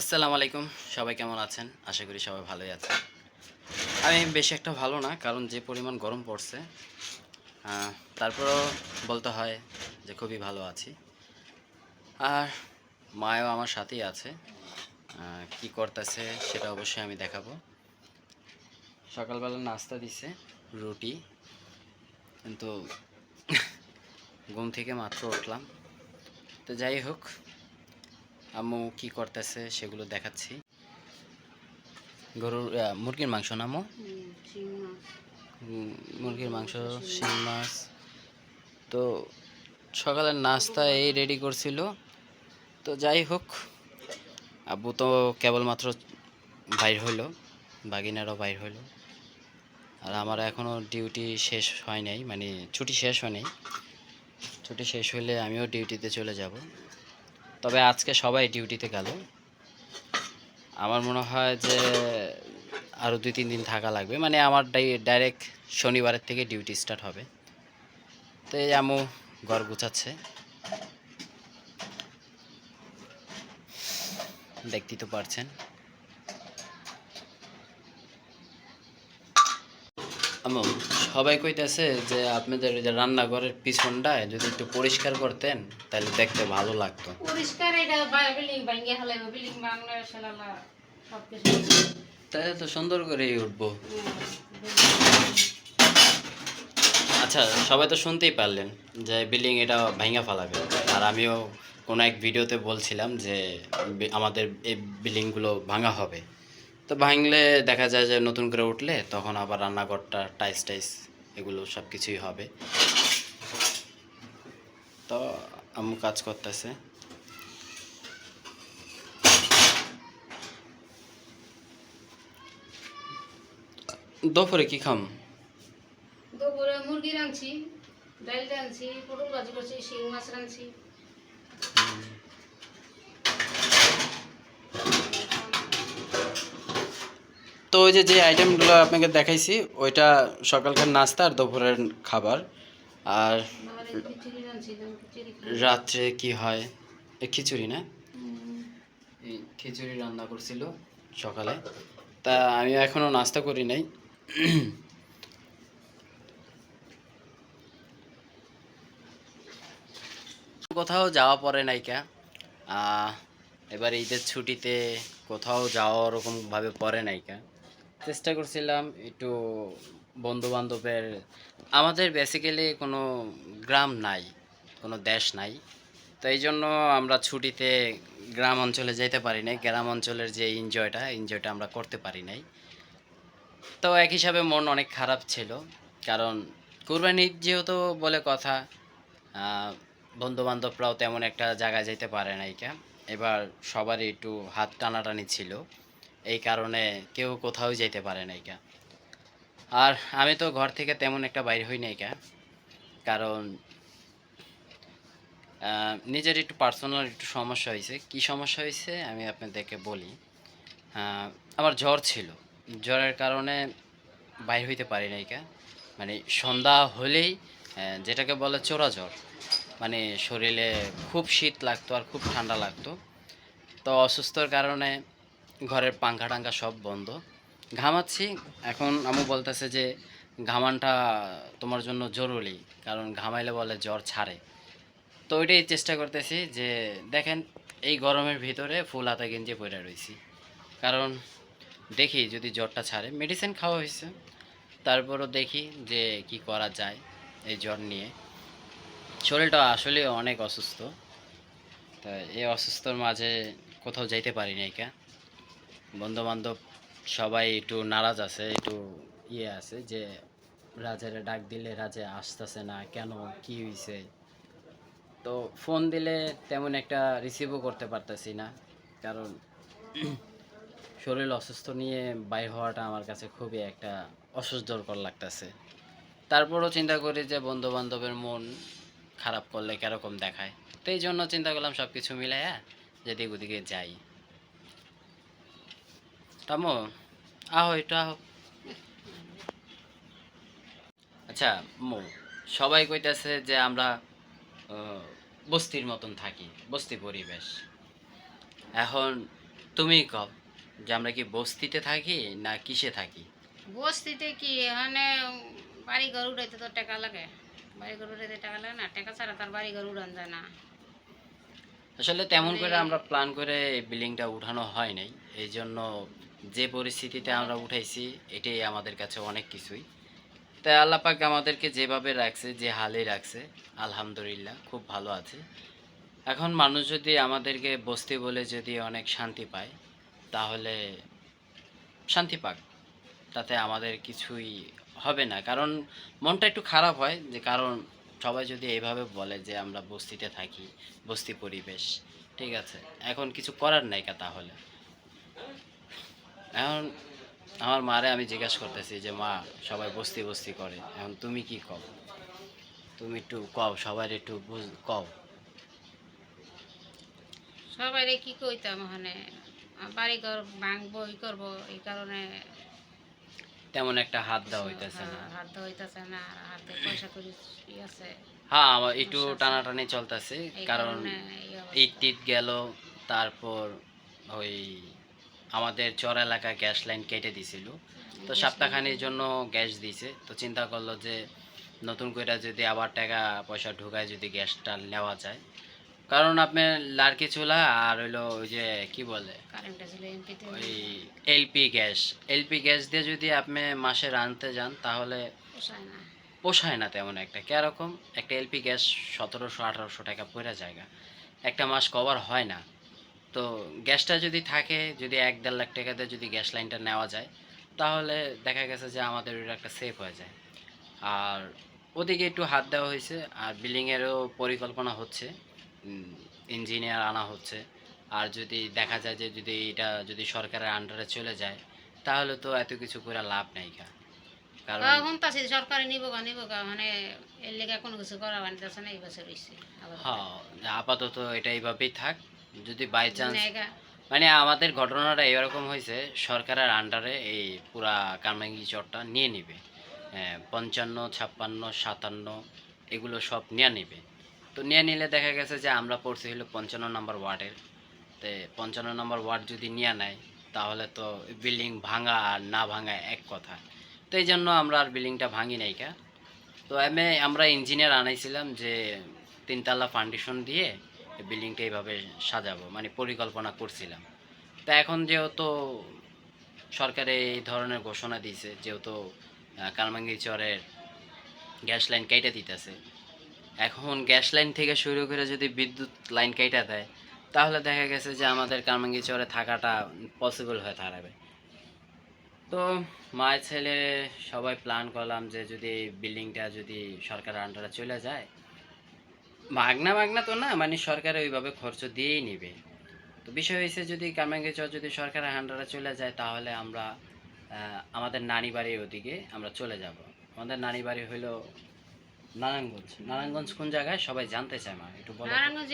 আসসালামু আলাইকুম। সবাই কেমন আছেন? আশা করি সবাই ভালোই আছেন। আমি বেশি একটা ভালো না, কারণ যে পরিমাণ গরম পড়ছে তারপরেও বলতে হয় যে খুবই ভালো আছি। আর মায়ও আমার সাথেই আছে। কি করতেছে সেটা অবশ্যই আমি দেখাবো। সকালবেলা নাস্তা দিছে, রুটি। কিন্তু ঘুম থেকে মাত্র উঠলাম। তো যাই হোক আম্মু কি করতেছে সেগুলো দেখাচ্ছি। গরুর মুরগির মাংস নামো মুরগির মাংস, শিং মাছ। তো সকালের নাস্তা এই রেডি করছিল। তো যাই হোক, আব্বু তো কেবলমাত্র বাইর হইল, বাগিনারও বাইর হইল। আর আমার এখনও ডিউটি শেষ হয় নাই মানে ছুটি শেষ হয় নাই। ছুটি শেষ হলে আমিও ডিউটিতে চলে যাব। তবে আজকে সবাই ডিউটিতে গেল। আমার মনে হয় যে আরও দুই, তিন দিন থাকা লাগবে। মানে আমার ডাইরেক্ট শনিবারের থেকে ডিউটি স্টার্ট হবে। তো এই আমু ঘর গুছাচ্ছে। দেখতেই তো পারছেন। আমু সবাই কইতেছে যে আপনাদের যে রান্নাঘরের পিছনটায় যদি একটু পরিষ্কার করতেন তাহলে দেখতে ভালো লাগতো। পরিষ্কার এটা বিল্ডিং ভাঙ্গে হলে বিল্ডিং বাংলা সেলালা সব কিছু তাহলে তো সুন্দর করেই উঠবো। আচ্ছা সবাই তো শুনতেই পারলেন যে বিল্ডিং এটা ভাঙা ফেলাবে। আর আমিও কোনো এক ভিডিওতে বলছিলাম যে আমাদের এই বিল্ডিংগুলো ভাঙা হবে। তো ভাঙলে দেখা যায় যে নতুন করে উঠলে তখন আবার রান্নাঘরটা টাইস টাইস এগুলো সব কিছুই হবে। তো আম্মু কাজ করতেছে। দুপুরে কি খাম? দুপুরে মুরগি রাঁধছি, ডাল রাঁধছি, পটল ভাজি করছি, শিং মাছ রাঁধছি। তো ওই যে যে আইটেমগুলো আপনাকে দেখাইছি ওইটা সকালকার নাস্তা আর দুপুরের খাবার। আর। রাত্রে কি হয়? এ খিচুড়ি না? এই খিচুড়ি রান্না করছিল সকালে। তা আমি এখনও নাস্তা করি নাই। কোথাও যাওয়া পরে নাইকা এবার ঈদের ছুটিতে কোথাও যাওয়া ওরকমভাবে পড়ে নাইকা চেষ্টা করছিলাম একটু বন্ধু বান্ধবের আমাদের বেসিক্যালি কোনো গ্রাম নাই, কোনো দেশ নাই। তো এই জন্য আমরা ছুটিতে গ্রাম অঞ্চলে যেতে পারি নাই, গ্রাম অঞ্চলের যে এনজয়টা এনজয়টা আমরা করতে পারি নাই। তো এক হিসাবে মন অনেক খারাপ ছিল, কারণ কুরবানি যেহেতু বলে কথা বন্ধু বান্ধবরাও তেমন একটা জায়গায় যেতে পারে নাই কা। এবার সবারই একটু হাত টানাটানি ছিল। এই কারণে কেউ কোথাও যেতে পারে নাই কা আর আমি তো ঘর থেকে তেমন একটা বাইর হই নাই কা কারণ নিজের একটু পার্সোনাল একটু সমস্যা হয়েছে কি সমস্যা হয়েছে আমি আপনাদেরকে বলি। আমার জ্বর ছিল। জ্বরের কারণে বাইর হইতে পারি নাই কা মানে সন্ধ্যা হলেই যেটাকে বলে চোরা জ্বর। মানে শরীরে খুব শীত লাগতো আর খুব ঠান্ডা লাগতো। তো অসুস্থর কারণে ঘরের পাঙ্খা টাঙ্খা সব বন্ধ। ঘামাচ্ছি, এখন আমু বলতেছে যে ঘামানটা তোমার জন্য জরুরি, কারণ ঘামাইলে বলে জ্বর ছাড়ে। তো ওইটাই চেষ্টা করতেছি যে দেখেন, এই গরমের ভিতরে ফুল হাতা গেঞ্জি পরে রয়েছি কারণ দেখি যদি জ্বরটা ছাড়ে মেডিসিন খাওয়া হয়েছে। তারপরও দেখি যে কি করা যায় এই জ্বর নিয়ে। শরীরটা আসলে অনেক অসুস্থ তা এই অসুস্থর মাঝে কোথাও যাইতে পারি নাই কা। বন্ধু বান্ধব সবাই একটু নারাজ আছে, একটু ইয়ে আছে যে রাজারে ডাক দিলে রাজে আসতেছে না, কেন, কি হয়েছে তো ফোন দিলে তেমন একটা রিসিভও করতে পারতেছি না, কারণ শরীর অসুস্থ নিয়ে বাইর হওয়াটা আমার কাছে খুবই একটা অসুস্থকর লাগতেছে। তারপরও চিন্তা করি যে বন্ধু বান্ধবের মন খারাপ করলে কীরকম দেখায়? তো এই জন্য চিন্তা করলাম সব কিছু মিলাইয়া যেদিক ওদিকে যাই। তামো আহো একটু আহো আচ্ছা মো সবাই কইতাছে যে আমরা বস্তির মতন থাকি বস্তি পরিবেশ। এখন তুমি কও যে আমরা কি বস্তিতে থাকি না কিসে থাকি? বস্তিতে কি? এখানে বাড়ি ঘর উঠাইতে তো টাকা লাগে। বাড়ি ঘর উঠাইতে টাকা লাগে না টাকা ছাড়া তার বাড়ি ঘর উড়ান যায় না। আসলে তেমন করে আমরা প্ল্যান করে এই বিল্ডিংটা উঠানো হয় নাই। এই জন্য যে পরিস্থিতিতে আমরা উঠাইছি, এটাই আমাদের কাছে অনেক কিছুই। তাই আল্লাহ পাক আমাদেরকে যেভাবে রাখছে, যে হালে রাখছে, আলহামদুলিল্লাহ, খুব ভালো আছে। এখন মানুষ যদি আমাদেরকে বসতে বলে যদি অনেক শান্তি পায়, তাহলে শান্তি পাক। তাতে আমাদের কিছুই হবে না। কারণ মনটা একটু খারাপ হয় যে কারণ সবাই যদি এইভাবে বলে যে আমরা বস্তিতে থাকি, বস্তি পরিবেশ, ঠিক আছে? এখন কিছু করার নাইকা তাহলে। এখন আমার মারে আমি জিজ্ঞাসা করতেছি যে মা সবাই বস্তি বস্তি করে এখন তুমি কি কও? তুমি একটু কও সবাই একটু বুঝ কও। সবাই কি কইতাম ওখানে? বাড়ি ঘর ভাঙবো ই করব এই কারণে তেমন একটা হাত দেওয়া হইতেছে না। হাত দেওয়া হইতাছে না আর হাতে পয়সা করি আছে। হ্যাঁ আমার একটু টানাটানি চলতেছে কারণে ইট টিট গেল তারপর ওই আমাদের চর এলাকা গ্যাস লাইন কেটে দিছিল। তো সপ্তাহখানির জন্য গ্যাস দিছে। তো চিন্তা করল যে নতুন করে যদি আবার টাকা পয়সা ঢুকায় যদি গ্যাসটা নেওয়া যায়। কারণ আপনার লার্কি চুলা আর হইল ওই যে কি বলে? ওই এলপি গ্যাস। এলপি গ্যাস দিয়ে যদি আপনি মাসে রাঁধতে যান তাহলে পোষায় না। পোষায় না তেমন একটা। কেরকম? একটা এলপি গ্যাস সতেরোশো আঠারোশো টাকা পড়ে জায়গা। একটা মাস কভার হয় না। তো গ্যাসটা যদি থাকে যদি এক দেড় লাখ টাকাতে যদি গ্যাস লাইনটা নেওয়া যায় তাহলে দেখা গেছে যে আমাদের ওটা একটা সেফ হয়ে যায়। আর ওদিকে একটু হাত দেওয়া হয়েছে আর বিল্ডিংয়েরও পরিকল্পনা হচ্ছে ইঞ্জিনিয়ার আনা হচ্ছে। আর যদি দেখা যায় যে যদি এটা যদি সরকারের আন্ডারে চলে যায় তাহলে তো এত কিছু করে লাভ নাই কা কারণ এখন তো আছে সরকারি নিব গা নিব গা মানে এর লেগে কোনো কিছু করা বানিতেছে এই বছর হ্যাঁ আপাতত এটা এইভাবেই থাক। যদি বাই চান্স মানে আমাদের ঘটনাটা এরকম হয়েছে সরকারের আন্ডারে এই পুরা কারমাঙ্গি চরটা নিয়ে নিবে। হ্যাঁ, পঞ্চান্ন ছাপ্পান্ন সাতান্ন এগুলো সব নিয়ে নিবে। তো নিয়ে নিলে দেখা গেছে যে আমরা পড়ছি হলো পঞ্চান্ন নম্বর ওয়ার্ডের। তো পঞ্চান্ন নম্বর ওয়ার্ড যদি নিয়ে নেয় তাহলে তো বিল্ডিং ভাঙা আর না ভাঙা এক কথা। তো এই জন্য আমরা আর বিল্ডিংটা ভাঙি নাই কা। তো এমে আমরা ইঞ্জিনিয়ার আনাইছিলাম যে তিনতলা ফাউন্ডেশন দিয়ে বিল্ডিংটা এইভাবে সাজাবো মানে পরিকল্পনা করছিলাম। তা এখন যেহেতু সরকারে এই ধরনের ঘোষণা দিয়েছে যেহেতু আহ, কালমাঙ্গি চরের গ্যাস লাইন কেটে দিতেছে এখন গ্যাস লাইন থেকে শুরু করে যদি বিদ্যুৎ লাইন কেটে দেয় তাহলে দেখা গেছে যে আমাদের কালমাঙ্গি চরে থাকাটা পসিবল হয়ে দাঁড়াবে। তো মায়ের ছেলে সবাই প্ল্যান করলাম যে যদি বিল্ডিংটা যদি সরকারের আন্ডারে চলে যায় মাগনা মাগনা তো না মানে সরকার ওইভাবে খরচ দিয়েই নেবে। তো বিষয় হয়েছে যদি কারমাঙ্গি চর যদি সরকারের আন্ডারে চলে যায় তাহলে আমরা আমাদের নানি বাড়ির ওদিকে আমরা চলে যাব। আমাদের নানি বাড়ি হইল নারায়ণগঞ্জ। নারায়ণগঞ্জ কোন জায়গায়? সবাই জানতে চায় মা একটু বলো নারায়ণগঞ্জ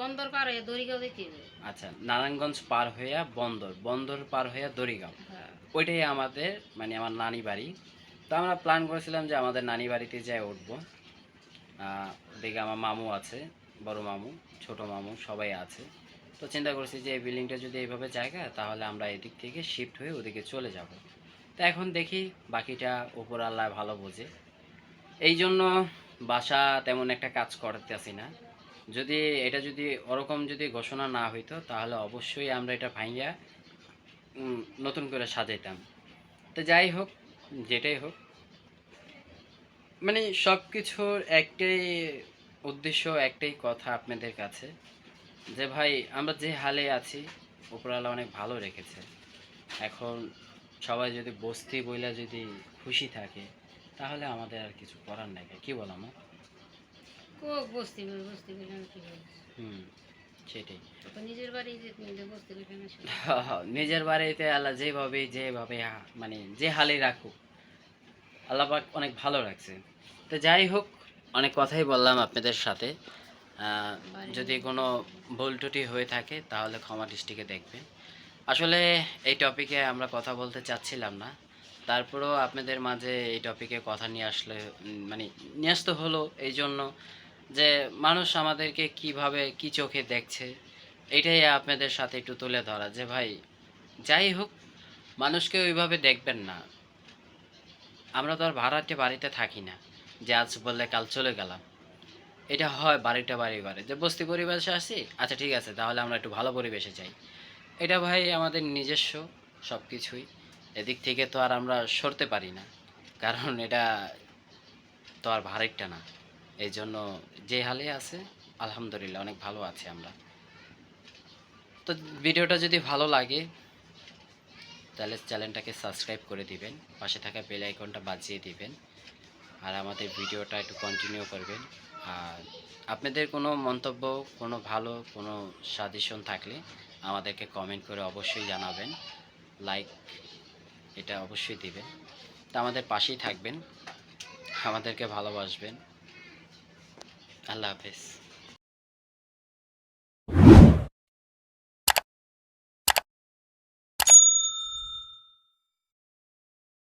বন্দর পার হয়ে দড়িগাঁও দিতে আচ্ছা নারায়ণগঞ্জ পার হইয়া বন্দর বন্দর পার হইয়া দড়িগাঁও। ওইটাই আমাদের মানে আমার নানি বাড়ি। তো আমরা প্ল্যান করেছিলাম যে আমাদের নানি বাড়িতে যাই উঠবো। ওদিকে আমার মামু আছে, বড় মামু, ছোট মামু, সবাই আছে। তো চিন্তা করছি যে এই বিল্ডিংটা যদি এইভাবে জায়গা, তাহলে আমরা এদিক থেকে শিফট হয়ে ওদিকে চলে যাব। তো এখন দেখি বাকিটা উপর আল্লাহ ভালো বোঝে। এই জন্য বাসা তেমন একটা কাজ করতেছি না। যদি এটা যদি ওরকম যদি ঘোষণা না হইতো, তাহলে অবশ্যই আমরা এটা ভাইয়া নতুন করে সাজাইতাম। তো যাই হোক, যেটাই হোক মানে সব কিছুর একটাই উদ্দেশ্য একটাই কথা আপনাদের কাছে যে ভাই আমরা যে হালে আছি উপরওয়ালা অনেক ভালো রেখেছে। এখন সবাই যদি বস্তি বইলা যদি খুশি থাকে তাহলে আমাদের আর কিছু করার নাই কি বল আমার বস্তি বস্তি হুম সেটাই। নিজের। নিজের বাড়িতে আল্লাহ যেভাবে যেভাবে মানে যে হালে রাখুক আল্লাহ পাক অনেক ভালো রাখছে। তো যাই হোক অনেক কথাই বললাম আপনাদের সাথে। যদি কোনো ভুল ত্রুটি হয়ে থাকে তাহলে ক্ষমা দৃষ্টিকে দেখবেন। আসলে এই টপিকে আমরা কথা বলতে চাচ্ছিলাম না। তারপরেও আপনাদের মাঝে এই টপিকে কথা নিয়ে আসলে মানে নিয়ে আসতে হলো এই জন্য যে মানুষ আমাদেরকে কীভাবে কি চোখে দেখছে এটাই আপনাদের সাথে একটু তুলে ধরা যে ভাই যাই হোক মানুষকে ওইভাবে দেখবেন না। আমরা তো আর ভাড়াটে বাড়িতে থাকি না, যে আজ বললে কাল চলে গেলাম। এটা হয় বাড়িটা বাড়ি বাড়ি। যে বস্তি পরিবেশে আসি আচ্ছা ঠিক আছে, তাহলে আমরা একটু ভালো পরিবেশে যাই। এটা ভাই আমাদের নিজস্ব সব কিছুই এদিক থেকে তো আর আমরা সরতে পারি না, কারণ এটা তো আর ভাড়াইটা না। এই জন্য যে হালে আছে, আলহামদুলিল্লাহ, অনেক ভালো আছি আমরা। তো ভিডিওটা যদি ভালো লাগে তাহলে চ্যানেলটাকে সাবস্ক্রাইব করে দিবেন, পাশে থাকা বেল আইকনটা বাজিয়ে দিবেন, আর আমাদের ভিডিওটা একটু কন্টিনিউ করবেন। আর আপনাদের কোনো মন্তব্য, কোনো ভালো, কোনো সাজেশন থাকলে আমাদেরকে কমেন্ট করে অবশ্যই জানাবেন। লাইক এটা অবশ্যই দিবেন। তা আমাদের পাশেই থাকবেন। আমাদেরকে ভালোবাসবেন। আল্লাহ হাফেজ।